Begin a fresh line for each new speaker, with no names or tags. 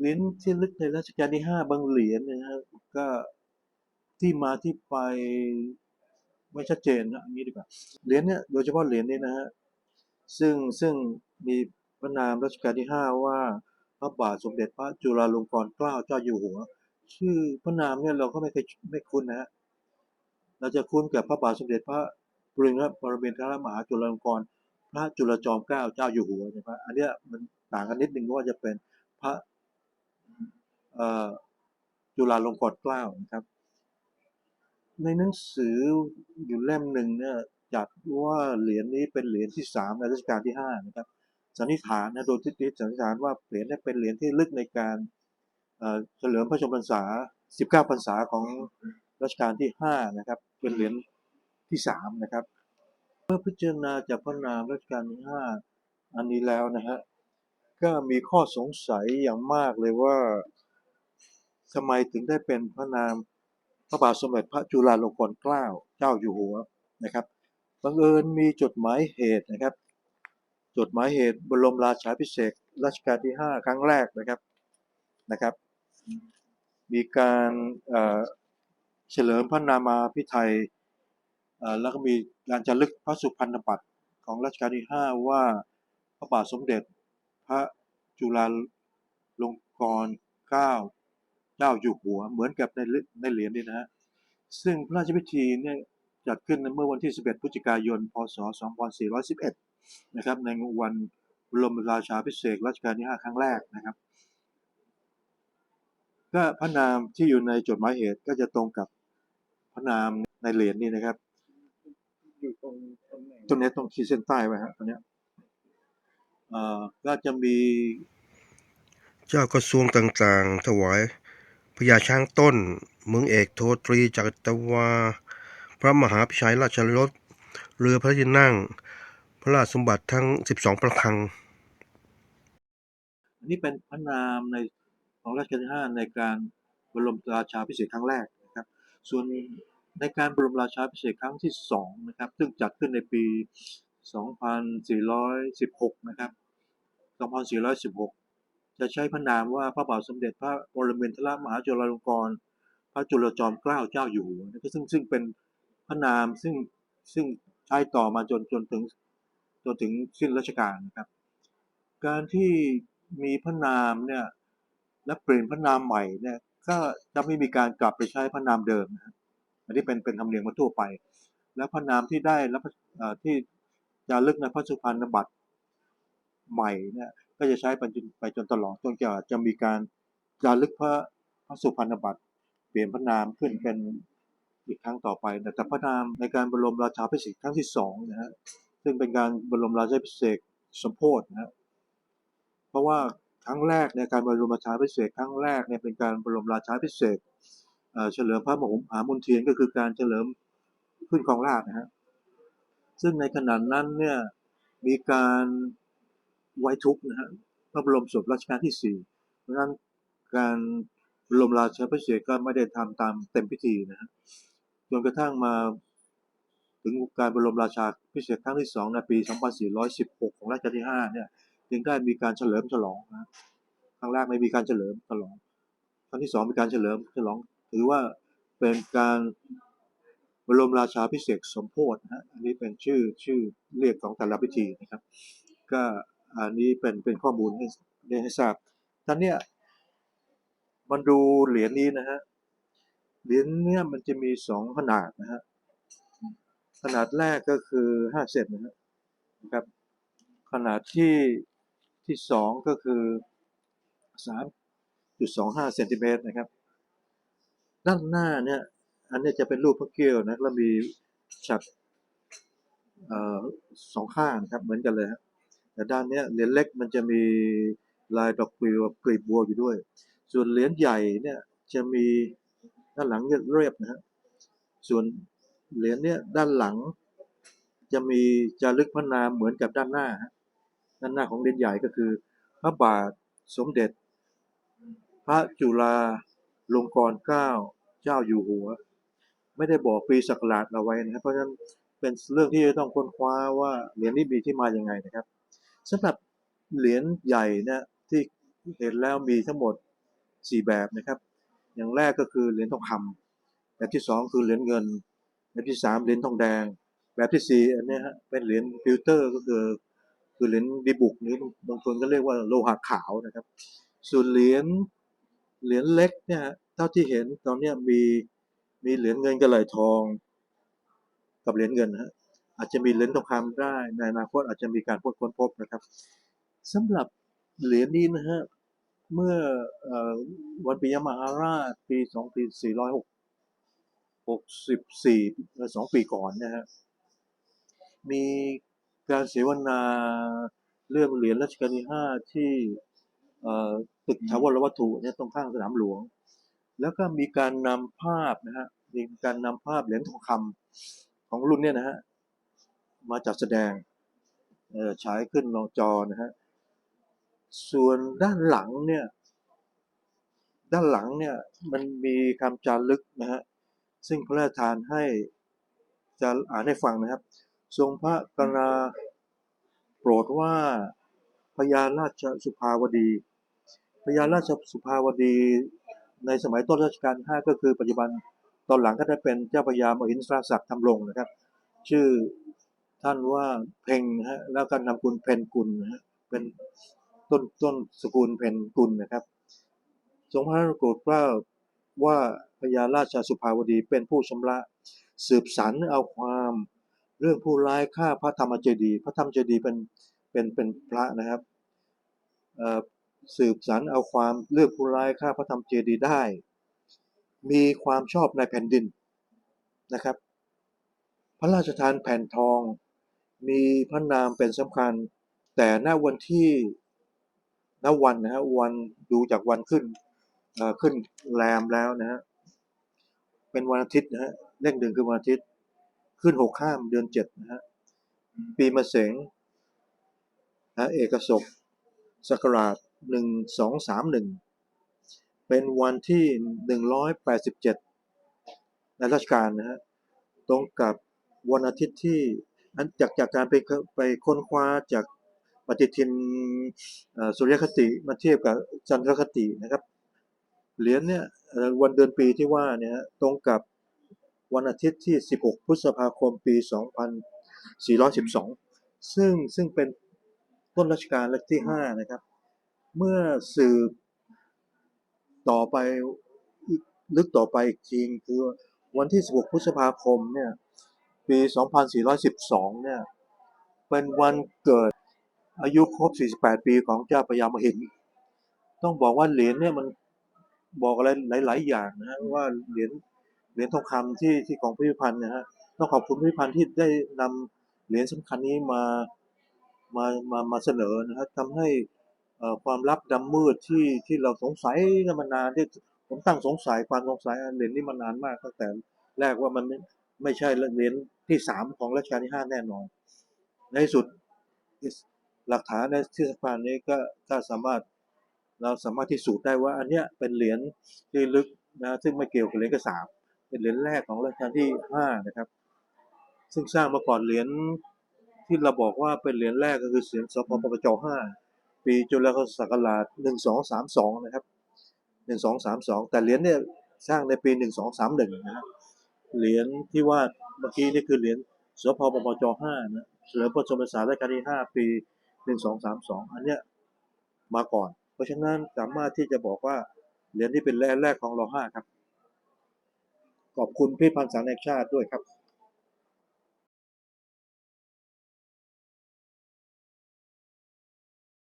เหรียญที่ลึกในรัชกาลที่ห้าบางเหรียญนะฮะก็ที่มาที่ไปไม่ชัดเจนนะนี้ดีกว่าเหรียญเนี่ยโดยเฉพาะเหรียญนี้นะฮะซึ่งซึ่งมีพระนามรัชกาลที่ห้าว่าพระบาทสมเด็จพระจุฬาลงกรณ์เกล้าเจ้าอยู่หัว ชื่อพระนามเนี่ยเราก็ไม่เคยไม่คุ้นนะฮะเราจะคุ้นกับพระบาทสมเด็จพระปริงและปรเมนทรมหาจุฬาลงกรณ์พระจุลจอมเกล้าเจ้าอยู่หัวนะครับอันเนี้ยมันต่างกันนิดนึงว่าจะเป็นพระ จุฬาลงกรณ์เกล้านะครับ ในหนังสืออยู่เล่มหนึ่งเนี่ยจัดว่าเหรียญนี้เป็นเหรียญที่สามในรัชกาลที่ห้านะครับสันนิษฐานนะโดยที่สันนิษฐานว่าเหรียญนี้เป็นเหรียญที่ลึกในการเฉลิมพระชนมพรรษา 19 พรรษาของรัชกาลที่ห้านะครับ เป็นเหรียญที่สามนะครับ เมื่อพิจารณาจากพระนามรัชกาลที่ห้าอันนี้แล้วนะฮะ ก็มีข้อสงสัยอย่างมากเลยว่า ทำไมถึงได้เป็นพระนามพระบาทสมเด็จพระจุฬาลงกรณ์เกล้าเจ้าอยู่หัวนะครับบังเอิญมีจดหมายเหตุนะครับ จดหมายเหตุบรมราชาภิเศษรัชกาลที่ 5 ครั้งแรกนะครับนะครับ มีการเฉลิมพระนามาพิไทยแล้วก็มีการจะลึกพระสุพรรณบัตรของรัชกาลที่ 5 ว่าพระบาทสมเด็จพระจุฬาลงกรณ์เกล้า เจ้าอยู่หัว เหมือนกับในเล่ในเหรียญนี่นะฮะซึ่งพระราชพิธีเนี่ยจัดขึ้นในเมื่อวันที่ 11 พฤศจิกายน พศ 2411 นะครับ ในวันบรมราชาภิเศษรัชกาลที่ 5 ครั้งแรกนะครับ ก็พระนามที่อยู่ในจดหมายเหตุก็จะตรงกับพระนามในเหรียญนี่นะครับ
อยู่ตรงตรงไหน
ตรงนี้ต้องขีดเส้นใต้ไว้ฮะตรงนี้อ่อก็จะมี
เจ้ากระทรวงต่างๆ ถวาย ญาช้างต้น เมืองเอกโทตรีจักรวา พระมหาพิชัยราชรถเรือพระที่นั่ง พระราชสมบัติทั้ง 12 ประคัง
อันนี้เป็นพระนามในของรัชกาลที่5ในการบรมราชาพิเศษครั้งแรกนะครับ ส่วนในการบรมราชาพิเศษครั้งที่สองนะครับ ซึ่งจัดขึ้นในปี 2416 นะครับ 2416 จะใช้พระนามว่าพระบาทสมเด็จพระปรมินทรมหาจุฬาลงกรณ์พระจุลจอมเกล้าเจ้าอยู่หัวนะซึ่งซึ่งเป็นพระนามซึ่งซึ่งใช้ต่อมาจนจนถึงจนถึงสิ้นรัชกาลนะครับ การที่มีพระนามเนี่ยและเปลี่ยนพระนามใหม่เนี่ยก็จะไม่มีการกลับไปใช้พระนามเดิมนะอันนี้เป็นเป็นธรรมเนียมมาทั่วไป และพระนามที่ได้รับที่จารึกในพระสุพรรณบัตรใหม่เนี่ย ก็จะใช้ไปจนไปจนตลอดจนกว่าจะมีการจารึกพระพระสุพรรณบัตรเปลี่ยนพระนามขึ้นเป็นอีกครั้งต่อไปแต่พระนามในการบรมราชาภิเศษครั้งที่สองนะฮะซึ่งเป็นการบรมราชาภิเศษสมโพธินะฮะเพราะว่าครั้งแรกในการบรมราชาภิเศษครั้งแรกเนี่ยเป็นการบรมราชาภิเศษเฉลิมพระมหามนเทียนก็คือการเฉลิมขึ้นครองราชนะฮะซึ่งในขณะนั้นเนี่ยมีการ ไว้ทุกนะฮะพระบรมศพรัชกาลที่สี่เพราะฉะนั้นการบรมราชาภิเศษก็ไม่ได้ทำตามเต็มพิธีนะฮะจนกระทั่งมาถึงการบรมราชาภิเศษครั้งที่สองในปี 2416 ของรัชกาลที่ห้าเนี่ยจึงได้มีการเฉลิมฉลองนะครั้งแรกไม่มีการเฉลิมฉลอง ครั้งที่สองมีการเฉลิมฉลอง ถือว่าเป็นการบรมราชาพิเศษสมโพธินะฮะอันนี้เป็นชื่อชื่อเรียกของแต่ละพิธีนะครับ ก็ อันนี้เป็นเป็นข้อมูลให้ให้ทราบท่านเนี้ยมันดูเหรียญนี้นะฮะ เหรียญเนี้ยมันจะมีสองขนาดนะฮะ ขนาดแรกก็คือห้าเซนนะฮะครับ ขนาดที่ที่สองก็คือสามจุดสองห้าเซนติเมตรนะครับ ด้านหน้าเนี่ย อันนี้จะเป็นรูปพระเกี้ยวนะ แล้วมีฉัดเอ่อสองข้างนะครับ เหมือนกันเลยฮะ แต่ด้านนี้เหรียญเล็กมันจะมีลายดอกปลิวกลีบบัวอยู่ด้วย ส่วนเหรียญใหญ่เนี่ยจะมีด้านหลังเรียบนะฮะส่วนเหรียญเนี่ยด้านหลัง จะมีจารึกพระนามเหมือนกับด้านหน้าด้านหน้าของเหรียญใหญ่ก็คือ พระบาทสมเด็จ พระจุฬาลงกรณ์เกล้าเจ้าอยู่หัว ไม่ได้บอกปีศักราชเอาไว้นะครับเพราะฉะนั้นเป็นเรื่องที่จะต้องค้นคว้าว่าเหรียญนี้มีที่มาอย่างไงนะครับ สำหรับเหรียญใหญ่เนี่ยที่เห็นแล้วมีทั้งหมดสี่แบบนะครับ อย่างแรกก็คือเหรียญทองคำแบบที่สองคือเหรียญเงิน แบบที่สามเหรียญทองแดง แบบที่สี่อันนี้ฮะเป็นเหรียญฟิลเตอร์ก็คือคือเหรียญดีบุกหรือบางคนก็เรียกว่าโลหะขาวนะครับ ส่วนเหรียญเหรียญเล็กเนี่ยเท่าที่เห็นตอนนี้มีมีเหรียญเงินกระไหลทอง กับเหรียญเงินฮะ อาจจะมีเหรียญทองคำได้ในอนาคตอาจจะมีการค้นพบนะครับสำหรับเหรียญนี้นะฮะเมื่ออวันปิยมหาราชปี 2464 สองปีก่อนนะฮะมีการเสวนาเรื่องเหรียญรัชกาลที่ห้าที่ตึกถาวรวัตถุเนี่ยตรงข้างสนามหลวง แล้วก็มีการนำภาพนะฮะมีการนำภาพเหรียญทองคำของรุ่นเนี่ยนะฮะ มาจัดแสดงฉายขึ้นนอจอนะฮะ ส่วนด้านหลังเนี่ย ด้านหลังเนี่ยมันมีคำจารึกนะฮะ ซึ่งพระราชทานให้จะอ่านให้ฟังนะครับ ทรงพระกรณาโปรดว่าพญาราชสุภาวดีพญาราชสุภาวดีในสมัยต้นรัชกาลห้าก็คือปัจจุบันตอนหลังก็ได้เป็นเจ้าพระยามหินทราศักดิ์ทำรงนะครับ ชื่อ ท่านว่าเพ่งนะฮะแล้วก็นามกุลเพนกุลนะฮะเป็นต้นต้นสกุลเพนกุลนะครับทรงพระกรุณาโปรดเกล้าว่าพญาราชสุภาวดีเป็นผู้ชำระสืบสรรเอาความเรื่องผู้ร้ายฆ่าพระธรรมเจดีย์พระธรรมเจดีย์เป็นเป็นเป็นพระนะครับเออสืบสรรเอาความเรื่องผู้ร้ายฆ่าพระธรรมเจดีย์ได้ มีความชอบในแผ่นดินนะครับ พระราชทานแผ่นทอง มีพระนามเป็นสำคัญ แต่ณวันที่ณวันนะฮะวันดูจากวันขึ้นขึ้นแรมแล้วนะฮะเป็นวันอาทิตย์นะฮะเลขหนึ่งคือวันอาทิตย์ ขึ้นหกข้ามเดือนเจ็ดนะฮะปีมะเสงนะเอกศกศักราชหนึ่งสองสามหนึ่งเป็นวันที่หนึ่งร้อยแปดสิบเจ็ดในราชการนะฮะตรงกับวันอาทิตย์ที่ อันจากจากการไปไปค้นคว้าจากปฏิทินสุริยคติมาเทียบกับจันทรคตินะครับเหรียญเนี่ยวันเดือนปีที่ว่าเนี่ยตรงกับวันอาทิตย์ที่ 16 พฤษภาคมปี 2412 ซึ่งซึ่งเป็นต้นรัชกาลรัชที่ 5 นะครับ เมื่อสืบต่อไปอีกลึกต่อไปอีกทีคือวันที่ 16 พฤษภาคมเนี่ย ปี 2412 เนี่ย เป็นวันเกิดอายุครบ 48 ปีของเจ้าพระยามหิน ต้องบอกว่าเหรียญเนี่ยมันบอกอะไรหลาย ๆ อย่างนะว่าเหรียญเหรียญทองคำที่ที่ของพิพิธภัณฑ์นะฮะต้องขอบคุณพิพิธภัณฑ์ที่ได้นำเหรียญสำคัญนี้มามามามาเสนอนะฮะทำให้ความลับดำมืดที่ที่เราสงสัยกันมานานที่ผมตั้งสงสัยความสงสัยเหรียญนี้มานานมากตั้งแต่แรกว่ามัน ไม่ใช่เหรียญที่สามของรัชกาลที่ห้าแน่นอน ในสุดหลักฐานในที่สำคัญนี้ก็ก็สามารถเราสามารถที่สูจน์ได้ว่า อันเนี้ยเป็นเหรียญที่ลึกนะซึ่งไม่เกี่ยวกับเหรียญกระสาบเป็นเหรียญแรกของรัชกาลที่ห้านะครับ ซึ่งสร้างมาก่อนเหรียญที่เราบอกว่าเป็นเหรียญแรกก็คือเหรียญสพปปจห้าปีจุลศักราชหนึ่งสองสามสองนะครับหนึ่งสองสามสองแต่เหรียญเนี่ยสร้างในปีหนึ่งสองสามหนึ่งนะฮะ เหรียญที่ว่าเมื่อกี้นี่คือเหรียญสพปปจห้านะเฉลิมพระชนมพรรษารัชกาลที่ห้าปีหนึ่งสองสามสองอันเนี้ยมาก่อน เพราะฉะนั้นสามารถที่จะบอกว่าเหรียญที่เป็นแรกแรกของรอห้าครับ ขอบคุณพี่พันธ์สารแห่งชาติด้วยครับ